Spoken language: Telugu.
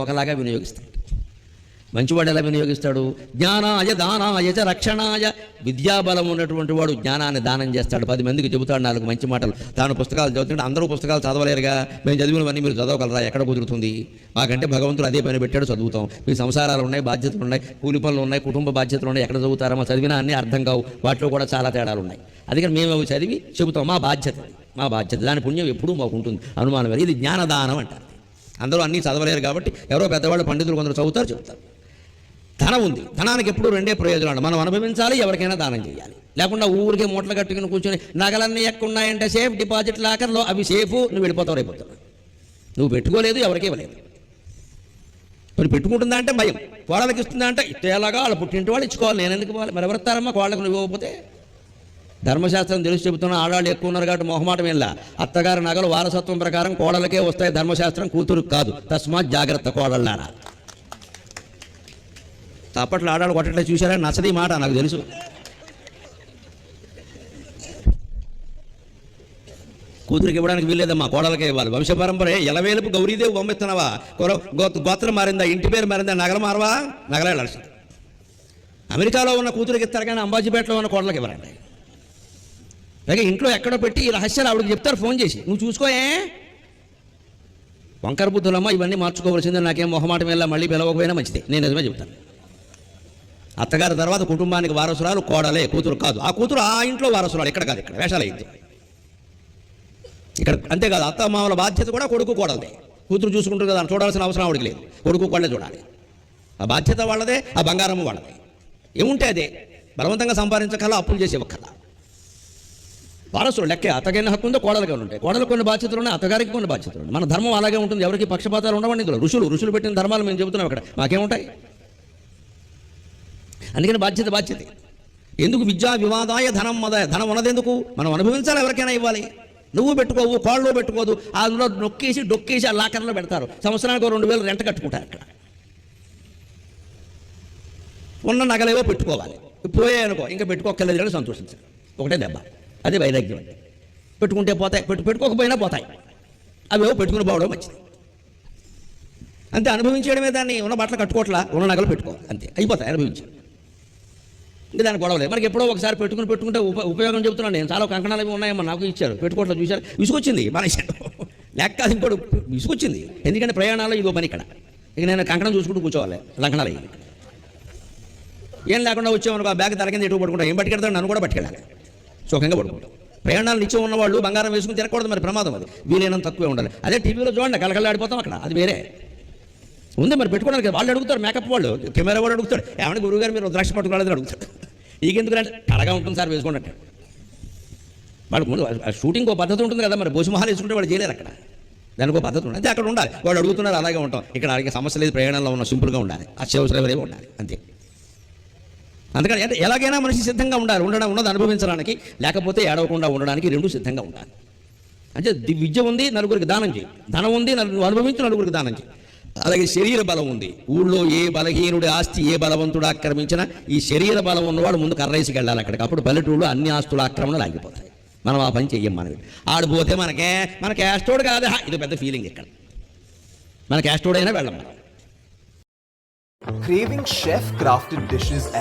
ఒకలాగా వినియోగిస్తాడు. మంచివాడు ఎలా వినియోగిస్తాడు? జ్ఞానాయ దానాయ చ రక్షణాయ. విద్యాబలం ఉన్నటువంటి వాడు జ్ఞానాన్ని దానం చేస్తాడు. పది మందికి చెబుతాడు నాలుగు మంచి మాటలు. తాను పుస్తకాలు చదువుతుంటే అందరూ పుస్తకాలు చదవలేరుగా. మేము చదివినవన్నీ మీరు చదవగలరా? ఎక్కడ కుదురుతుంది? మాకంటే భగవంతుడు అదే పని పెట్టాడు చదువుతాం. మీ సంసారాలు ఉన్నాయి బాధ్యతలు ఉన్నాయి కూలి పనులు ఉన్నాయి కుటుంబ బాధ్యతలు ఉన్నాయి ఎక్కడ చదువుతారో మా చదివినా అన్నీ అర్థం కావు. వాటిలో కూడా చాలా తేడాలు ఉన్నాయి. అందుకని మేము అవి చదివి చెబుతాం మా బాధ్యత. మా బాధ్యత. దాని పుణ్యం ఎప్పుడూ మాకు ఉంటుంది అనుమానం ఇది జ్ఞానదానం అంటారు. అందరూ అన్నీ చదవలేరు కాబట్టి ఎవరో పెద్దవాళ్ళు పండితులు కొందరు చదువుతారు చెబుతారు ధనం ఉంది. ధనానికి ఎప్పుడు రెండే ప్రయోజనాలు మనం అనుభవించాలి ఎవరికైనా దానం చేయాలి. లేకుండా ఊరికే మూటలు కట్టుకుని కూర్చొని నగలన్నీ ఎక్కున్నాయంటే సేఫ్ డిపాజిట్ లాకర్లో అవి సేఫ్ నువ్వు వెళ్ళిపోతావు అయిపోతావు నువ్వు పెట్టుకోలేదు ఎవరికీ ఇవ్వలేదు. మరి పెట్టుకుంటుందా అంటే భయం. కోడలకి ఇస్తుందా అంటే ఇట్టేలాగా వాళ్ళు పుట్టింటి వాళ్ళు ఇచ్చుకోవాలి. నేను ఎందుకు ఇవ్వాలి మరి ఎవరిస్తారమ్మా కోళ్ళకు నువ్వు ఇవ్వకపోతే ధర్మశాస్త్రం తెలిసి చెబుతున్నా ఆడవాళ్ళు ఎక్కువ ఉన్నారు కాబట్టి మొహమాటం వెళ్ళా అత్తగారి నగలు వారసత్వం ప్రకారం కోడలకే వస్తాయి ధర్మశాస్త్రం కూతురు కాదు. తస్మాత్ జాగ్రత్త కోడళ్ళారా? అప్పట్లో ఆడాలు కొట్టట్లే చూసారా నచ్చది మాట నాకు తెలుసు. కూతురికి ఇవ్వడానికి వీల్లేదమ్మా కోడలకే ఇవ్వాలి. వంశపరంపరే ఎలవేలుపు గౌరీదేవి పంపిస్తున్నావా గోత్ర గోత్రం మారిందా ఇంటి పేరు మారిందా నగలు మారవా? నగలే అమెరికాలో ఉన్న కూతురికి ఇస్తారు కానీ అంబాజీపేటలో ఉన్న కోడలకి ఇవ్వరండి. పైగా ఇంట్లో ఎక్కడో పెట్టి ఈ రహస్యాలు ఆవిడకి చెప్తారు ఫోన్ చేసి. నువ్వు చూసుకోయే వంకర బుద్ధులమ్మ ఇవన్నీ మార్చుకోవాల్సిందే నాకేం మొహమాటం వెళ్ళా మళ్ళీ పిలవకపోయినా మంచిది. నేను నిజమే చెప్తాను. అత్తగారి తర్వాత కుటుంబానికి వారసురాలు కోడలే కూతురు కాదు. ఆ కూతురు ఆ ఇంట్లో వారసురాలు ఇక్కడ కాదు ఇక్కడ వేషాలు అయింది ఇక్కడ అంతేకాదు అత్త మామల బాధ్యత కూడా కొడుకు కోడలదే. కూతురు చూసుకుంటారు కదా చూడాల్సిన అవసరం ఆవిడకి లేదు. కొడుకు కోడలే చూడాలి. ఆ బాధ్యత వాళ్ళదే ఆ బంగారం వాళ్ళదే. ఏముంటే అదే? బలవంతంగా సంపాదించగల అప్పులు చేసే ఒక్కల వారసులు లెక్కే అతగైన హక్కు ఉందో కోడలుగా ఉంటాయి కోడలు కొన్ని బాధ్యతలు ఉన్నాయి అత్తగారికి కొన్ని బాధ్యతలు ఉన్నాయి. మన ధర్మం అలాగే ఉంటుంది ఎవరికి పక్షపాతాలు ఉండవండి ఇందులో. ఋషులు ఋషులు పెట్టిన ధర్మాలు మేము చెబుతున్నాం అక్కడ. మాకేముంటాయి? అందుకని బాధ్యత బాధ్యత. ఎందుకు విద్యా వివాదాయ ధనం మదాయ ధనం ఉన్నదెందుకు? మనం అనుభవించాలి ఎవరికైనా ఇవ్వాలి. నువ్వు పెట్టుకోవు కోళ్ళు పెట్టుకోదు అందులో నొక్కేసి డొక్కేసి ఆ లాకర్లో పెడతారు. సంవత్సరానికి రెండు వేలు రెంట కట్టుకుంటారు అక్కడ. ఉన్న నగలేవో పెట్టుకోవాలి. పోయాయనుకో ఇంకా పెట్టుకోక్కర్లేదు కానీ సంతోషించాలి ఒకటే దెబ్బ. అదే వైరాగ్యం. అంటే పెట్టుకుంటే పోతాయి పెట్టు పెట్టుకోకపోయినా పోతాయి. అవేవో పెట్టుకుని పోవడం మంచిది. అంతే అనుభవించడమే దాన్ని ఉన్న బట్టలు కట్టుకోవట్లా ఉన్న నగలు పెట్టుకో అంతే. అయిపోతాయి అనుభవించాలి ఇంకా దానికి గొడవలేదు మనకి ఎప్పుడో ఒకసారి పెట్టుకుని పెట్టుకుంటే ఉప ఉపయోగం చెబుతున్నాను నేను. చాలా కంకణాలు అవి ఉన్నాయమ్మా నాకు ఇచ్చారు. పెట్టుకోవట్లేదు చూశారు. విసుకొచ్చింది మానేశాను లేక కాదు ఇంకోటి విసుకొచ్చింది ఎందుకంటే ప్రయాణాలు ఇదో పని ఇక్కడ. ఇక నేను కంకణం చూసుకుంటూ కూర్చోవాలి లంకణాలు ఏం లేకుండా వచ్చామనుకో ఆ బ్యాగ్ తలకింద ఎటు పట్టుకుంటా? ఏం పట్టుకెడతాడు? నన్ను కూడా పట్టుకెళ్ళాలి. సుఖంగా పడుకుంటాం. ప్రయాణాలు నిత్యం ఉన్నవాళ్ళు బంగారం వేసుకుని తిరగకూడదు మరి ప్రమాదం అది. వీలైనంత తక్కువే ఉండాలి. అదే టీవీలో చూడండి కలకలాడిపోతాం అక్కడ. అది వేరే. ఉంది మరి పెట్టుకోవడానికి వాళ్ళు అడుగుతారు మేకప్ వాళ్ళు. కెమెరా వాడు అడుగుతాడు ఏమన్నా గురువుగారు మీరు ద్రాక్ష పట్టుకోలేదని అడుగుతాడు ఈకెందుకు అంటే కడగా ఉంటుంది సార్ వేసుకోండి వాడు ముందు షూటింగ్ ఒక పద్ధతి ఉంటుంది కదా మరి భోజమహాలు వేసుకుంటే వాళ్ళు చేయలేరు అక్కడ. దానికి ఒక పద్ధతి ఉంటుంది. అంతే అక్కడ ఉండాలి. వాళ్ళు అడుగుతున్నారు అలాగే ఉంటాం. ఇక్కడ అలాగే సమస్య లేదు ప్రయాణంలో ఉన్న సింపుల్గా ఉండాలి. అత్యవసరం ఉండాలి. అంతే. అందుకని అంటే ఎలాగైనా మనిషి సిద్ధంగా ఉండాలి ఉండడం ఉన్నది అనుభవించడానికి లేకపోతే ఏడవకుండా ఉండడానికి రెండు సిద్ధంగా ఉండాలి. అంటే విద్య ఉంది నలుగురికి దానం చేయి. ధనం ఉంది నలుగురు అనుభవించి నలుగురికి దానం చేయి. అలాగే శరీర బలం ఉంది. ఊళ్ళో ఏ బలహీనుడి ఆస్తి ఏ బలవంతుడు ఆక్రమించినా ఈ శరీర బలం ఉన్నవాడు ముందు కర్రేసుకు వెళ్ళాలి అక్కడికి. అప్పుడు పల్లెటూళ్ళు అన్ని ఆస్తుల ఆక్రమణలు ఆగిపోతాయి. మనం ఆ పని చెయ్యం మనకి ఆడిపోతే మనకే మన క్యాస్టోడ్ కాదా. ఇది పెద్ద ఫీలింగ్ ఇక్కడ. మన క్యాస్టోడ్ అయినా వెళ్ళం మనం. Craving chef crafted dishes